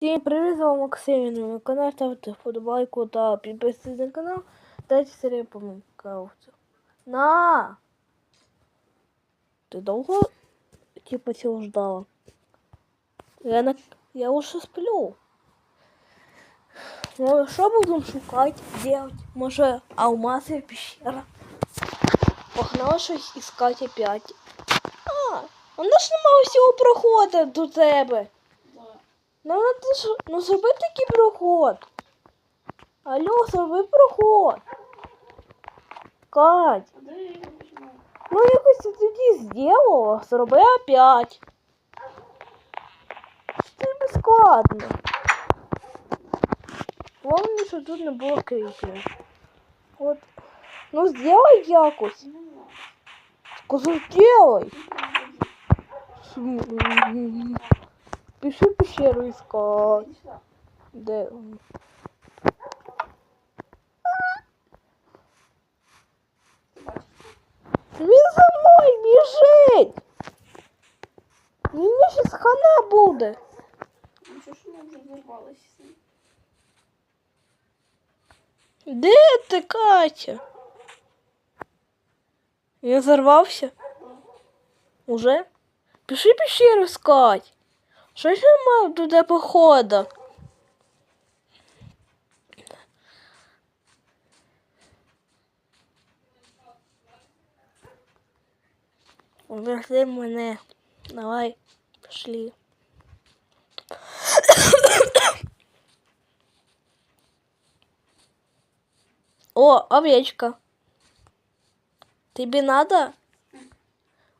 Всім привіт, з вами Максим, на каналі ставте вподобайку та підписуйтесь на канал. Дайте серію по Майнкрафту. На! Ти довго типа цього ждала? Я на... Я уже сплю. Ну, що будемо шукати, делать? Може, алмази пещера? Погнала щось іскати опять. А, у нас немає всього проходу до тебе. Ну, ну зроби такий проход. Алло, зроби проход. Кать, ну якось ти тоді зробила, зроби опять. Це не складно. Головне, що тут не було кріпів. От. Ну сделай якось. Сказав, делай. Пиши пещеру искать. Де? він? Він за мною біжить. Мені щас хана буде. Ну що ж вона вже зірвалася з ним? Де ти, Катя? Він зарвався? Уже? Пиши пещеру искать. Що ж немає туди походу? Подожди мене. Давай, пішли. О, овечка. Тобі надо?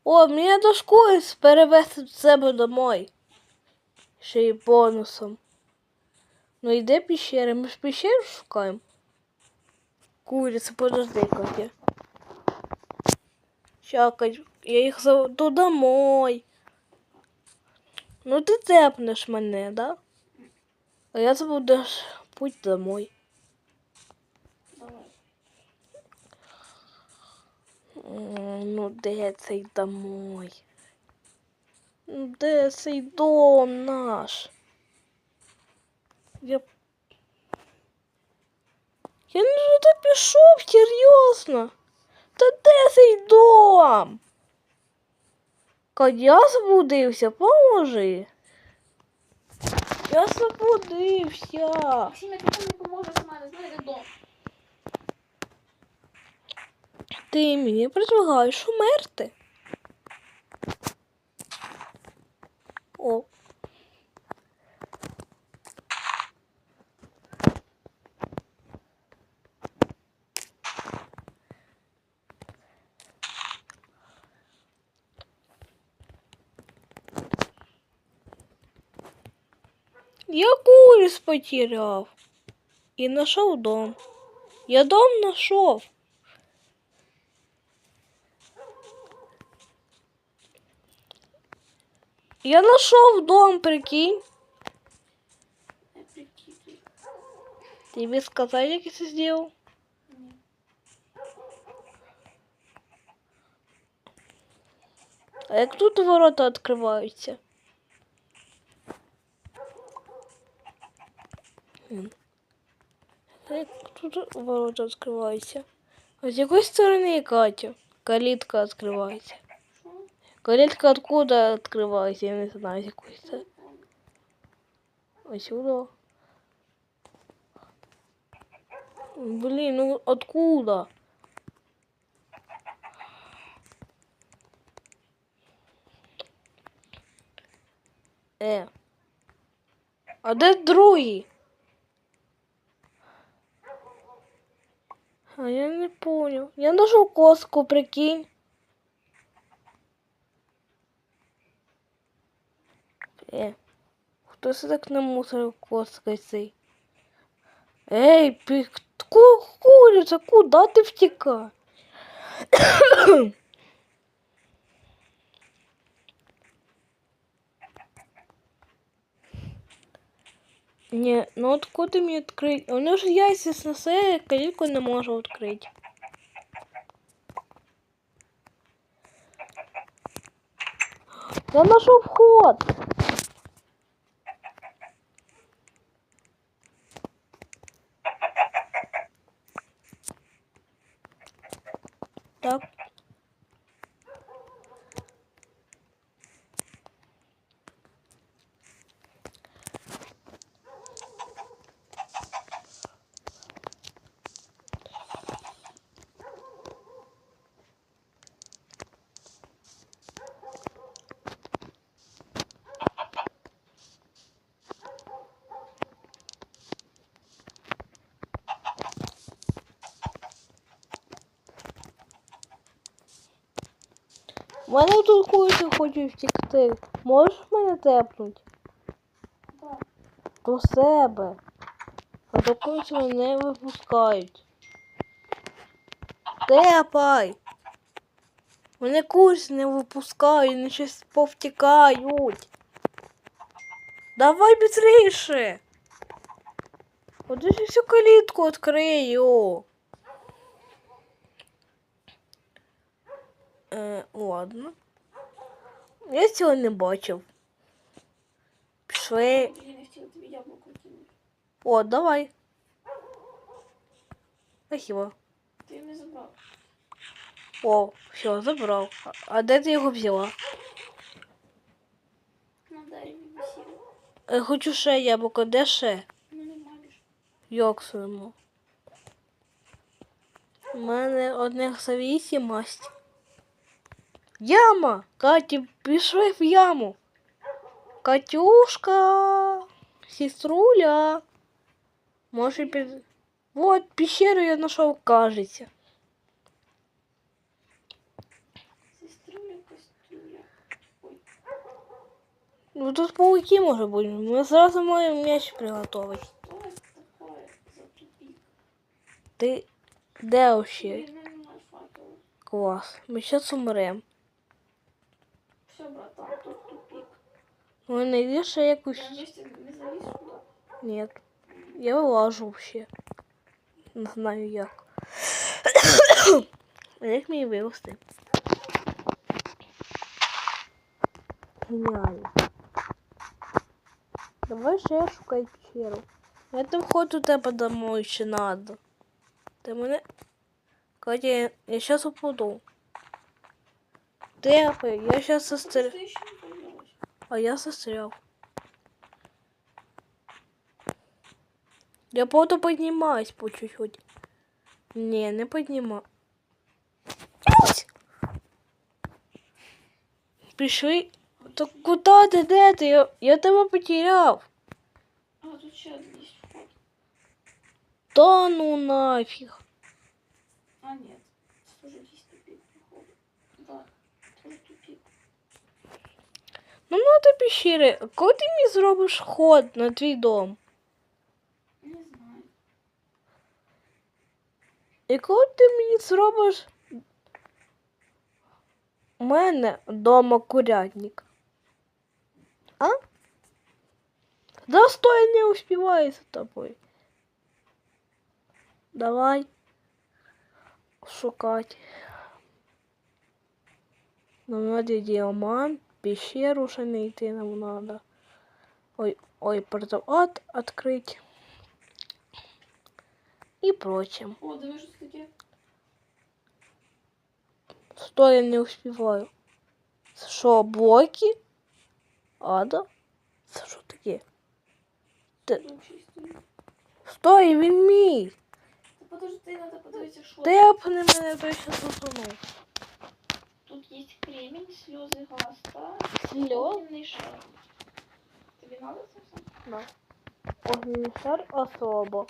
О, мені надо шкуру перевезти себе домой. Ще й бонусом. Ну йде пещера, ми ж пещеру шукаємо. Куриця, подожди, Катя. Чакай, я їх заведу домой. Ну ти цепнеш мене, да? А я забудеш путь домой. Давай. Ну, де цей домой? Де цей дом наш? Я... Я не туди пішов, серйозно. Та де цей дом? Я заблудився, поможи. Я заблудився. Максим, я тобі не поможу сама, не знаю, де дом. Ти мені предлагаєш умерти. О. Я курис потеряв. І знайшов дом. Я дом знайшов. Я нашел дом, прикинь. Я прикидую. Тебе сказали, как я это сделал? Ні. А як тут ворота відкриваються? М. А Як тут ворота відкриваються? А з якої сторони, Катя? Калітка відкривається. Що? Калітка откуда відкривається? Я не знаю, сторони. Отсюда. Блин, ну откуда? Е. А де другий? А я не понял. Я нашел коску, прикинь. Е. Хто це так намусорив коской цей? Ей, пі... ку... куриця, куда ти втікаєш? Не, ну откуда мне открыть? У него же яйца сносили, калитку не можу открыть. Я нашел вход. Так. У мене тут куриця хоче втекти. Можеш мене тепнути? Да. До себе. А до курицю мене не випускають. Тепай! Мене куриці не випускають, вони щось повтікають. Давай быстріше. От я всю калітку відкрию. Е, ладно. Я цього не бачив. Пішли. О, давай. Спасибо. Ти не забрав. О, все, забрав. А- де ти його взяла? На дереві висіло. Я хочу ще яблуко, де ще? Ну не маєш. Йоксуємо. У мене одних зависимость. Яма! Каті, пішли в яму. Катюшка, сеструля. Може під... Вот, пещеру я знайшов, кажеться. Сеструля, костюля. Ой, Ну тут пауки може бути. Ми зразу маємо м'яч приготувати. що це таке за тупик? Ти де вообще? Блін, в мене немає факела. Клас. Ми зараз умрем. Ну не ще якусь. Я вместе не заліз сюди. Нет. Я вилажу вообще. Не знаю як. А як мені вилізти? Геніально. Давай ще шукай пещеру. Я там вход у тебе домой ще надо. Ти мене. Катя, я, я сейчас упаду. Тепай, я сейчас сострял. А я застрял. Я просто поднимаюсь по чуть-чуть. Не, не поднимаю. Пішли. Так куда ти де ти? Я, я тебе потеряв. А, тут ще один є вход. Та ну нафіг. А, нет. Ну надо пещери. Коли ти мені зробиш ход на твій дом? Не знаю. І коли ти мені зробиш у мене дома курятник? А? Да стой, не успеваю за тобой. Давай шукать. Нам надо диамант, пещеру ще не йти нам надо. Ой, ой, портал от открыть. И прочим. О, диви, що це таке? Стой, я не успеваю. Що, блоки? Ада? Це що таке? Стой, він мій! Подожди, надо подивитися, що. Тепни мене той що засунув. Тут є кремінь, сльози гаста, Сльоз? огненний шар. Тобі надо це все? Да. Огненный шар особо.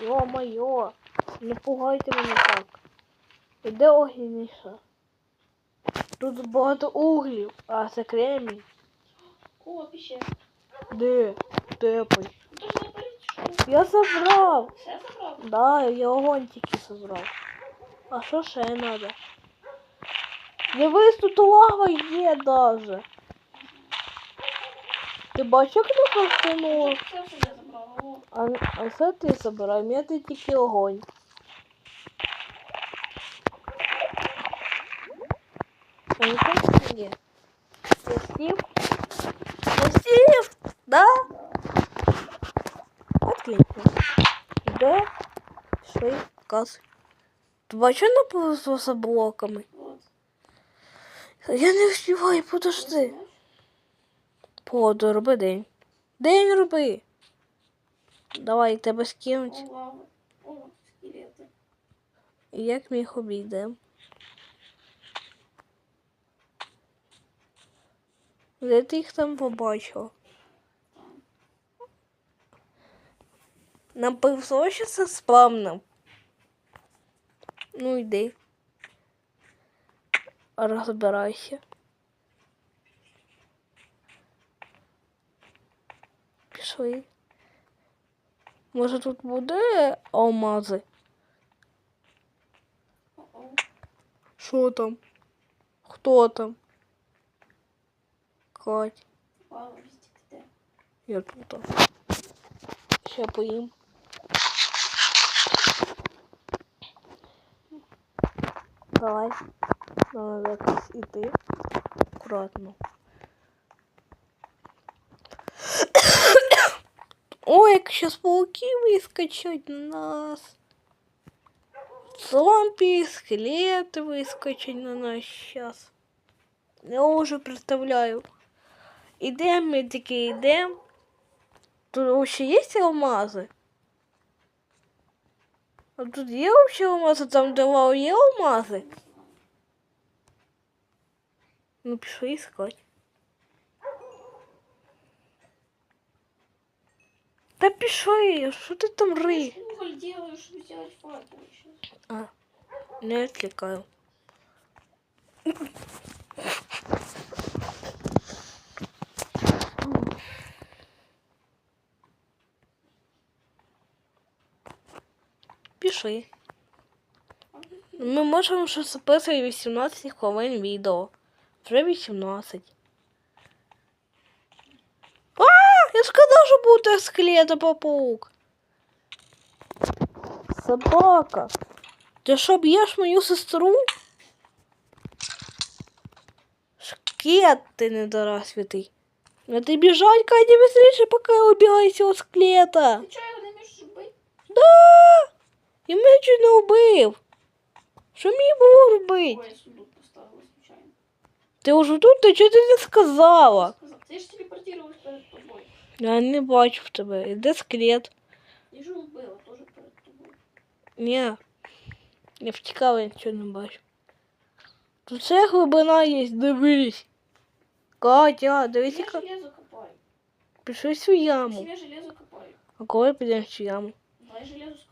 Ё-моё, не пугайте мене так. Іде огненний шар. Тут багато углів, а це кремінь. О, піщера. Де? Тепай. Я забрав. Все забрав? Да, я огонь тільки забрав. А що ще надо? Дивись, тут лава є даже. Ти бачиш, як не постануло? Це все я забрала. О, А, а це ти забирай, мені ти тільки огонь. А не там є. Ти Стів? Ти Стів? Да? Отлично. Де? Пішли, каз. Ти бачиш, не повезло за блоками? Я не встигаю, подожди. Поду, роби день. День роби. Давай тебе скинуть. І як ми їх обійдемо? Де ти їх там побачила? Нам повезло, що це спавном. Ну йди. Розбирайся. Пішли. Може тут буде алмази? Що там? Хто там? Кать, я тут. Ще поїм. Давай. Нам надо якось. Аккуратно. Ой, як щас пауки вискочать на нас. Зомби, скелеты выскочить на нас сейчас. Я уже представляю. Ідем, ми таки йдем. Тут вообще есть алмазы? А тут є вообще алмази? Там де лава є алмази? Не знаю. Ну, пішли искать. Та пішли, що ти там Ты ри? ж уголь делаешь, чтобы сделать факел сейчас. А, не відкликаю. Пішли. Ми можемо ще записувати 18 хвилин відео. Вже 18. А, я сказав, що буде скелета паук. Собака. Ти що б'єш мою сестру? Шкет ти недоразвитий. А ти біжать, Катя, быстрее, поки я убігаю цього склета. Ты что, его не можешь убить? Да! Чуть не вбив. Що мені було робити? Ой, я сундук поставила случайно. Ти вже тут, ти чого ти не сказала? Сказал, Ты же телепортировалась перед тобой. Я не бачу тебе. Іде скелет. Я же убила тоже перед тобой. Ні. Я втікала, я нічого не бачу. Тут це глибина є, дивись. Катя, дивись, Я железо копаю. Пішли цю яму. Себе железо копаю. А коли підемо в цю яму? Давай железо.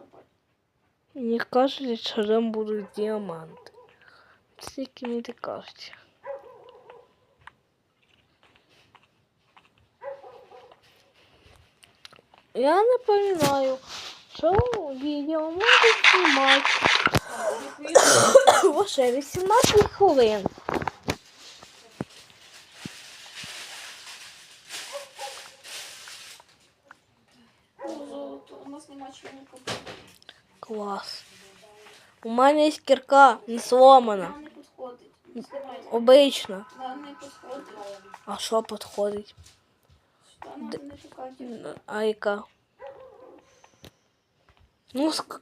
Мені кажуть, що там будуть діаманти. Скільки мені ти кажуть. Я не пам'ятаю, що відео можу знімати лише 18 хвилин. У нас нема чего копать. Клас. У мене є кірка не сломана. Підходить. А що підходить? Що шукати? А яка? Ну, ск...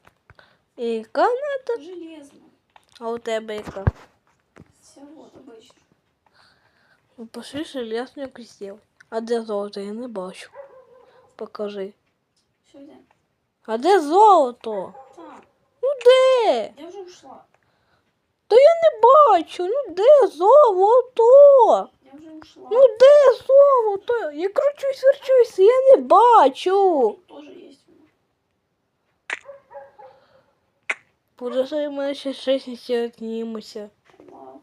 яка надо? Железно. А у тебе яка? Все вот обычно. Ну, пошли железну якусь. А де золото? Я не бачу. Покажи. Все, йде. А де золото? Де? я вже ушла. Та я не бачу. Ну де золото? Я вже ушла. Ну де золото? Я кручусь, верчусь, я не бачу. Тоже меня. Подожди, мене ще щось не знімуся. Лава.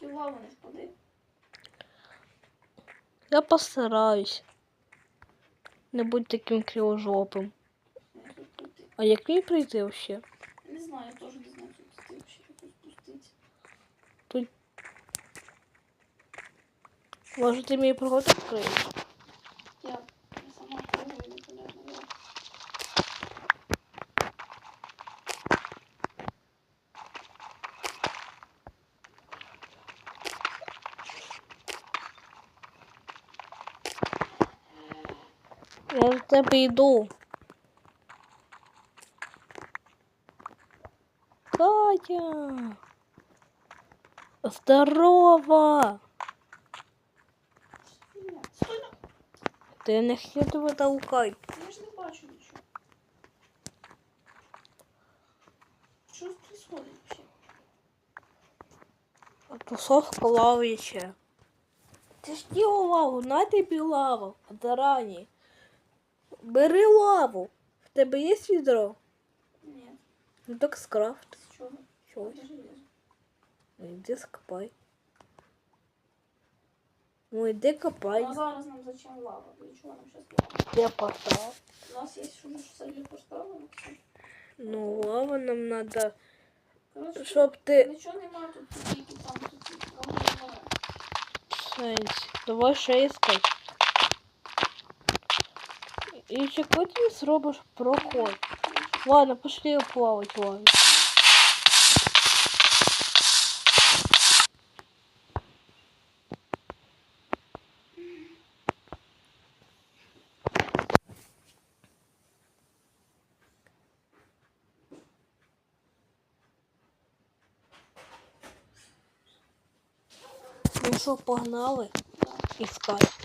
Тільки в лаву не впади. Я постараюсь. Не будь таким тут прийти. А як мені прийти вообще? Не знаю, я теж не знаю, як прийти вообще тут спуститься. Може ти мені проход відкриєш? Я, я сама впливаю, непонятно як. Я до тебе йду. Катя! На- Ти не хотів тебе толкати. я ж не бачу нічого. Що происходит вообще? Тусовка лавича. Ти ж діла лаву, на тобі лаву. Зарані. Бери лаву. В тебе є відро? Ні, Ну так скрафт. з чого? Чого? Це. Ну йди скопай. Ну йди копай. Ну зараз нам зачем лава? Для чого нам зараз лава? Я портал. У нас є що все для поставок. Ну лава нам надо. Коротше, Щоб ти. нічого немає тут тільки там тут кого немає. Сенс. Давай ще искать. І ще потім зробиш проход. Ладно, пошли плавать, ладно. Ну що, погнали іскати.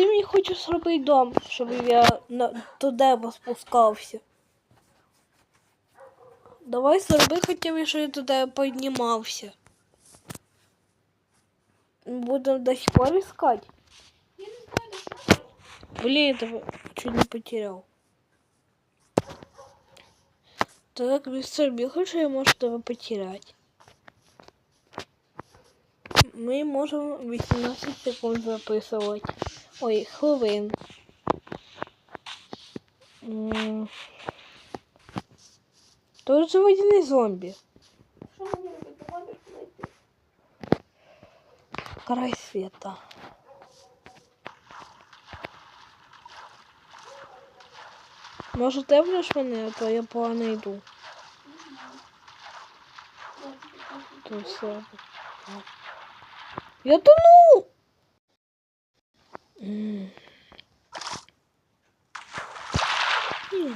Чи ти мені хочеш зробити дом, щоб я на, туди спускався? Давай зроби хоча б, що я туди піднімався. Будемо до сих пор искать. Я не знаю, де що. Блин, это чуть не потерял. Так, мистер Михаил, я может его потерять. Мы можем 18 секунд записывать. Ой, хвилин. Тут же водяный зомби. Що мені робити? Помогти знайти. Край света. Може, ти будеш мене, а то я погано йду. Тут То все. Я тону! М. Ні.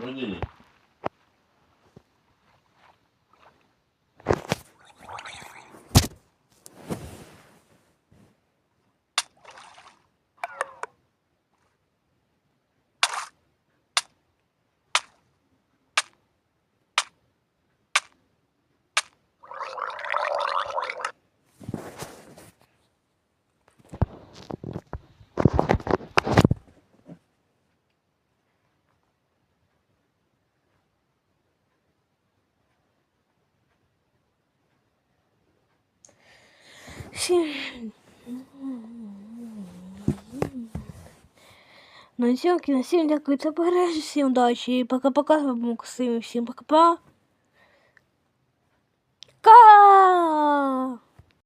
Добрый день. Всім- Ну, всім, всім дякую за перегляд, всім удачі, пока-пока, з вами Максим, всім пока-пока.